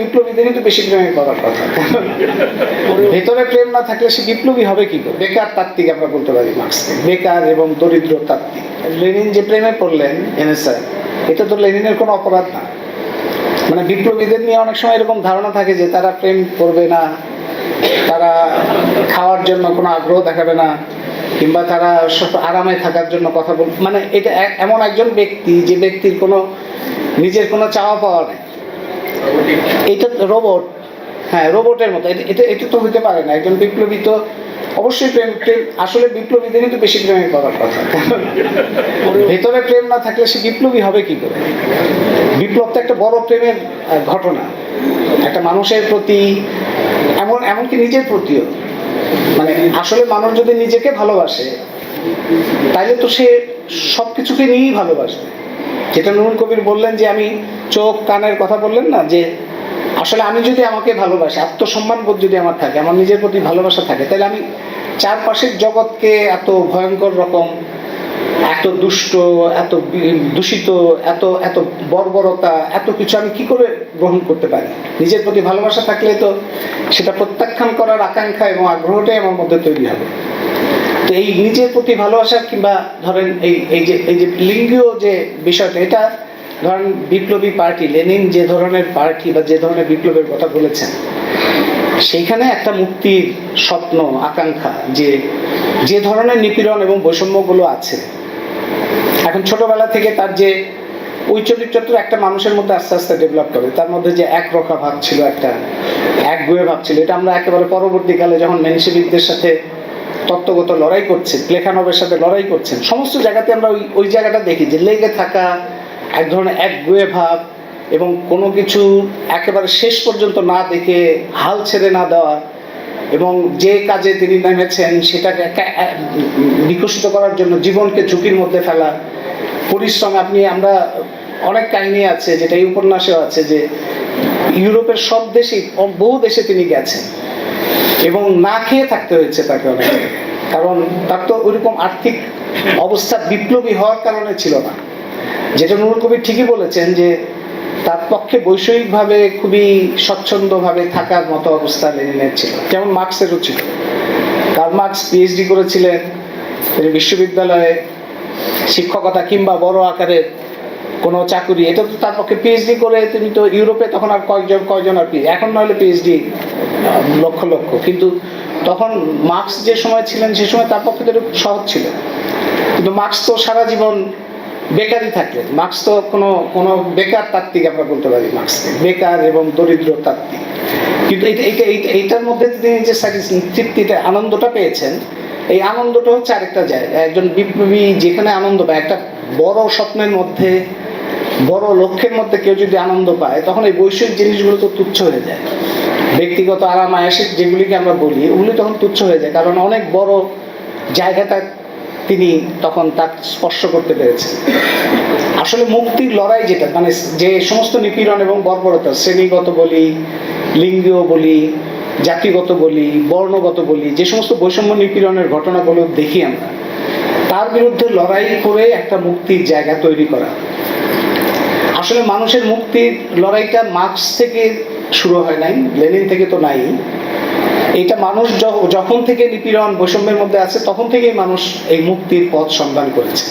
বিপ্লবীদের কিন্তু বেশি প্রেমে পড়ার কথা। ভেতরে প্রেম না থাকলে সে বিপ্লবী হবে কি করে? বেকার তাত্ত্বিক আমরা বলতে পারি, মার্ক্সকে। বেকার এবং দরিদ্র তাত্ত্বিক। লেনিন যে প্রেমে পড়লেন, এনএসআই, এটা তো লেনিনের কোনো অপরাধ না। মানে বিপ্লবীদের নিয়ে অনেক সময় এরকম ধারণা থাকে যে তারা প্রেম করবে না, তারা খাওয়ার জন্য কোনো আগ্রহ দেখাবে না, কিংবা তারা আরামে থাকার জন্য কথা বল মানে এটা এমন একজন ব্যক্তি যে ব্যক্তির কোনো, নিজের কোনো চাওয়া পাওয়া নেই। এটা রোবট হ্যাঁ রোবটের মতো। এটা এটা তো হতে পারে না। একজন বিপ্লবী তো অবশ্যই প্রেম প্রেম আসলে বিপ্লবীদের কিন্তু বেশি প্রেমে পড়ার কথা। ভেতরে প্রেম না থাকলে সে বিপ্লবী হবে কি করে? বিপ্লব তো একটা বড় প্রেমের ঘটনা। একটা মানুষের প্রতি এমন এমনকি নিজের প্রতিও। মানে আসলে মানুষ যদি নিজেকে ভালোবাসে তাইলে তো সে সব কিছুকে নিয়েই ভালোবাসবে। যেটা নুরুল কবির বললেন যে আমি চোখ কানের কথা বললেন না যে আসলে আমি যদি আমাকে ভালোবাসি আত্মসম্মান বোধ যদি আমার থাকে, আমার নিজের প্রতি ভালোবাসা থাকে, তাহলে আমি চারপাশের জগৎকে এত ভয়ঙ্কর রকম, এত দুষ্ট, এত দূষিত, এত এত বর্বরতা, এত কিছু আমি কি করে গ্রহণ করতে পারি? নিজের প্রতি ভালোবাসা থাকলে তো সেটা প্রত্যাখ্যান করার আকাঙ্ক্ষা এবং আগ্রহটাই আমার মধ্যে তৈরি হবে। তো এই নিজের প্রতি ভালোবাসা কিংবা ধরেন এই এই যে এই যে লিঙ্গীয় যে বিষয়টা, এটা ধরেন বিপ্লবী পার্টি, লেনিন যে ধরনের পার্টি বা যে ধরনের বিপ্লবের কথা বলেছেন, সেইখানে একটা মুক্তির স্বপ্ন, আকাঙ্ক্ষা যে যে ধরনের নিপীড়ন এবং বৈষম্যগুলো আছে। এখন ছোটবেলা থেকে তার যে ওই চরিত্রটা একটা মানুষের মধ্যে আস্তে আস্তে ডেভেলপ করে। তার মধ্যে যে একরক্ষা ভাব ছিল একটা, এক একগুয়ে ভাব ছিল। এটা আমরা একেবারে পরবর্তীকালে যখন মেনসেবিকদের সাথে তত্ত্বগত লড়াই করছে, প্লেখানবের সাথে লড়াই করছেন, সমস্ত জায়গাতে আমরা ওই ওই জায়গাটা দেখি যে লেগে থাকা এক ধরনের একগুয়ে ভাব এবং কোনো কিছু একেবারে শেষ পর্যন্ত না দেখে হাল ছেড়ে না দেওয়া এবং যে কাজে তিনি নেমেছেন সেটাকে বিকশিত করার জন্য জীবনকে ঝুঁকির মধ্যে ফেলা, পরিশ্রম। আপনি, আমরা অনেক কাহিনী আছে, যেটা এই উপন্যাসেও আছে যে ইউরোপের সব দেশেই, বহু দেশে তিনি গেছেন এবং না খেয়ে থাকতে হয়েছে তাকে অনেক। কারণ তার তো ওইরকম আর্থিক অবস্থা বিপ্লবী হওয়ার কারণে ছিল না। যেটা নুরুল কবির ঠিকই বলেছেন যে তার পক্ষে বৈষয়িকভাবে খুবই স্বচ্ছন্দভাবে থাকার মতো অবস্থা লেনিনের ছিল। যেমন মার্কসেরও ছিল। কার্ল মার্কস পিএইচডি করেছিলেন বিশ্ববিদ্যালয়ে শিক্ষকতা কিংবা বড় আকারের কোনো চাকুরি। এটা তো তার পক্ষে পিএইচডি করে তিনি তো ইউরোপে তখন আর কয়েকজন কয়জন আর কি এখন নইলে পিএইচডি লক্ষ লক্ষ। কিন্তু তখন মার্কস যে সময় ছিলেন সে সময় তার পক্ষে তো সহজ ছিল। কিন্তু মার্কস তো সারা জীবন বেকারই থাকলেন মার্কস তো কোনো কোনো বেকার তাত্ত্বিক আমরা বলতে পারি মার্কসকে। বেকার এবং দরিদ্র তাত্ত্বিক। কিন্তু এইটা এইটা এইটা, এইটার মধ্যে তিনি যে তৃপ্তিটা আনন্দটা পেয়েছেন, এই আনন্দটা হচ্ছে আরেকটা জায়গা একজন বিপ্লবী যেখানে আনন্দ পায়, একটা বড় স্বপ্নের মধ্যে, বড় লক্ষ্যের মধ্যে কেউ যদি আনন্দ পায়, তখন এই বৈষয়িক জিনিসগুলো তো তুচ্ছ হয়ে যায়। ব্যক্তিগত আরাম আয়াসের যেগুলিকে আমরা বলি, ওগুলি তখন তুচ্ছ হয়ে যায়। কারণ অনেক বড় জায়গাটা তিনি তখন তার স্পর্শ করতে পেরেছেন। আসলে মুক্তির লড়াই যেটা মানে যে সমস্ত নিপীড়ন এবং বর্বরতা, শ্রেণীগত বলি, লিঙ্গীয় বলি, জাতিগত বলি, বর্ণগত বলি, যে সমস্ত বৈষম্য নিপীড়নের ঘটনাগুলো দেখি আমরা, তার বিরুদ্ধে লড়াই করে একটা মুক্তির জায়গা তৈরি করা। আসলে মানুষের মুক্তির লড়াইটা মার্কস থেকে শুরু হয় নাই, লেনিন থেকে তো নাই। এটা মানুষ যখন থেকে নিপীড়ন বৈষম্যের মধ্যে আছে, তখন থেকেই মানুষ এই মুক্তির পথ সন্ধান করেছে।